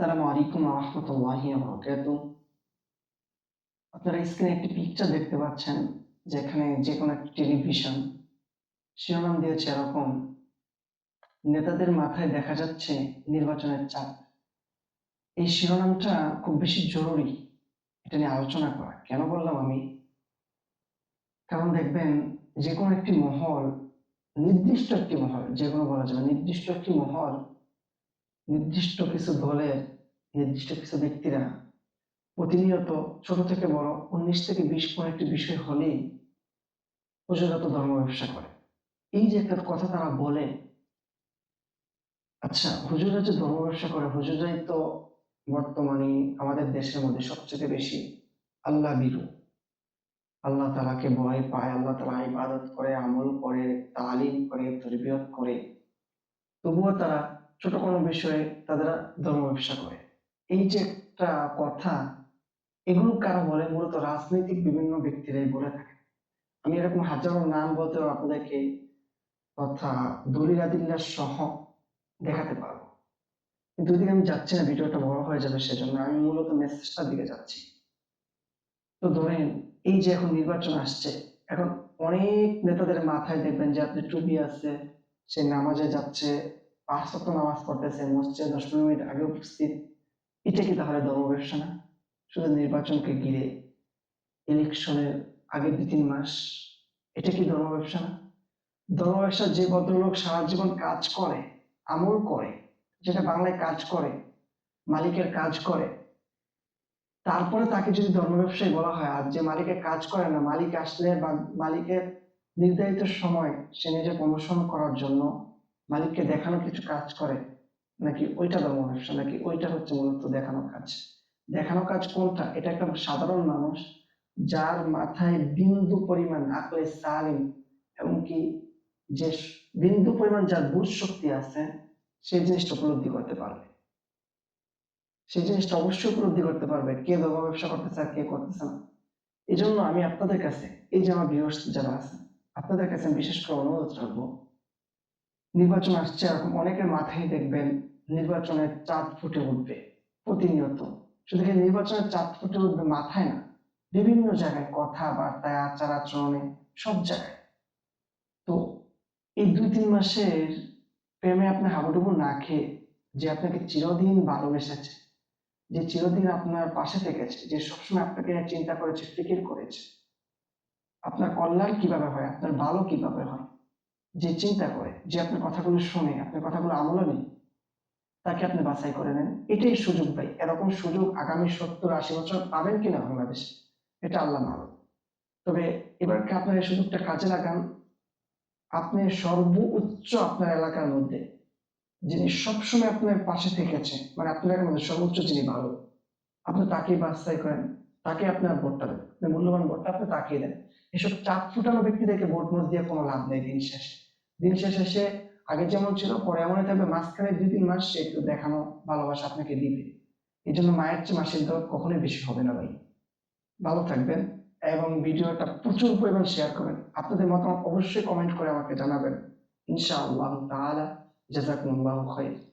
আসসালামু আলাইকুম রহমতুল্লাহি বরকাত আপনারা স্ক্রিনে একটি পিকচার দেখতে পাচ্ছেন, যেখানে যে কোনো একটি টেলিভিশন শিরোনাম দিয়েছে এরকম, নেতাদের মাথায় দেখা যাচ্ছে নির্বাচনের চাপ। এই শিরোনামটা খুব বেশি জরুরি, এটা নিয়ে আলোচনা করা। কেন বললাম আমি? কারণ দেখবেন যে কোনো একটি মহল, নির্দিষ্ট একটি মহল যে কোনো বলা যাবে নির্দিষ্ট একটি মহল নির্দিষ্ট কিছু দলের নির্দিষ্ট কিছু ব্যক্তিরা, প্রতিনিয়ত ছোট থেকে বড় উনিশ থেকে বিশ কোন একটি বিষয় হলেই হুজুরাত ধর্ম ব্যবসা করে। এই যে একটা কথা তারা বলে আচ্ছা হুজুরা যে ধর্ম ব্যবসা করে, হুজুরাই তো বর্তমানে আমাদের দেশের মধ্যে সবচেয়ে বেশি আল্লাহ বিরু। আল্লাহ তালাকে ভয় পায়, আল্লাহ তালা ইবাদত করে, আমল করে, তালিম করে, তরবিয়ত করে। তবুও তারা ছোট কোনো বিষয়ে তারা ধর্ম ব্যবসা করে। এই যে একটা কথা, এগুলো কারা বলে? মূলত রাজনৈতিক বিভিন্ন ব্যক্তিরাই বলে থাকে। আমি এরকম হাজারো নাম বলতে আপনাদেরকে কথা দলিল আদিল্লা সহ দেখাতে পারব। কিন্তু ওইদিকে আমি যাচ্ছি না, ভিডিওটা বড় হয়ে যাবে সেজন্য। আমি মূলত মেসেজটার দিকে যাচ্ছি। তো ধরেন, এই যে এখন নির্বাচন আসছে, এখন অনেক নেতাদের মাথায় দেখবেন যে আপনি টুপি আছে, সে নামাজে যাচ্ছে পাঁচ নামাজ পড়তেছে, মসজিদে দশ পনেরো মিনিট আগে উপস্থিত। এটা কি তাহলে ধর্ম ব্যবসা না শুধু নির্বাচনকে ঘিরে ইলেকশনের আগের দু তিন মাস, এটা কি ধর্ম ব্যবসা না ধর্ম ব্যবসা যে ভদ্রলোক সারা জীবন কাজ করে, আমল করে, যেটা বাংলায় কাজ করে, মালিকের কাজ করে, তারপরে তাকে যদি ধর্ম ব্যবসায়ী বলা হয়, আর যে মালিকের কাজ করে না, মালিক আসলে বা মালিকের নির্ধারিত সময় সে নিজে প্রমোশন করার জন্য মালিককে দেখানো কিছু কাজ করে, নাকি ওইটা ধর্ম ব্যবসা নাকি ওইটা হচ্ছে মূলত দেখানো কাজ? দেখানো কাজ কোনটা? এটা একটা সাধারণ মানুষ যার মাথায় বিন্দু পরিমাণ আকলে সালিম এমনকি যে বিন্দু পরিমাণ যার বুঝ শক্তি আছে সেই জিনিসটা উপলব্ধি করতে পারবে। সেই জিনিসটা অবশ্যই উপলব্ধি করতে পারবে, কে ধর্ম ব্যবসা করতেছে আর কে করতেছে না। এই জন্য আমি আপনাদের কাছে, এই যে আমার ভিউয়ার্স যারা আছে আপনাদের কাছে বিশেষ করে অনুরোধ রাখব নির্বাচন আসছে এরকম অনেকের মাথায় দেখবেন নির্বাচনের চাঁদ ফুটে উঠবে প্রতিনিয়ত। শুধু কি নির্বাচনের চাঁদ ফুটে উঠবে মাথায় না, বিভিন্ন জায়গায় কথাবার্তায় আচার আচরণে সব জায়গায়। তো এই দুই তিন মাসের প্রেমে আপনি হাবুডুবু না খেয়ে যে আপনাকে চিরদিন ভালোবেসেছে, যে চিরদিন আপনার পাশে থেকেছে, যে সবসময় আপনাকে চিন্তা করেছে, ফিকির করেছে, আপনার কল্যাণ কীভাবে হয়, আপনার ভালো কীভাবে হয় যে চিন্তা করে যে আপনার কথাগুলো শুনে, আপনার কথাগুলো আমলে নেই, তাকে আপনি বাছাই করে নেন। এটাই সুযোগ ভাই। এরকম সুযোগ আগামী সত্তর আশি বছর পাবেন কিনা বাংলাদেশে, এটা আল্লাহ মালুম তবে এবারকে আপনার এই সুযোগটা কাজে লাগান? আপনি সর্বোচ্চ আপনার এলাকার মধ্যে, যিনি সবসময় আপনার পাশে থেকেছে মানে আপনার মধ্যে সর্বোচ্চ যিনি ভালো, আপনি তাকেই বাছাই করেন, তাকে আপনার ভোটটা দেন মূল্যবান ভোটটা আপনি তাকিয়ে দেন। এসব চাপ ফুটানো ব্যক্তিদেরকে ভোট মোট দিয়ে কোনো লাভ নেই দিন শেষে। দিন শেষে আগে যেমন ছিল, পরে এমনই থাকবে। মাঝখানে দুই, তিন মাস সে একটু দেখানো ভালোবাসা আপনাকে দিবে। এই জন্য মায়ের চেয়ে মাসের দর কখনোই বেশি হবে না ভাই। ভালো থাকবেন এবং ভিডিওটা প্রচুর পরিমাণ শেয়ার করবেন। আপনাদের মতামত অবশ্যই কমেন্ট করে আমাকে জানাবেন। ইনশাআল্লাহ তাআলা, জাযাকুমুল্লাহু খাইর।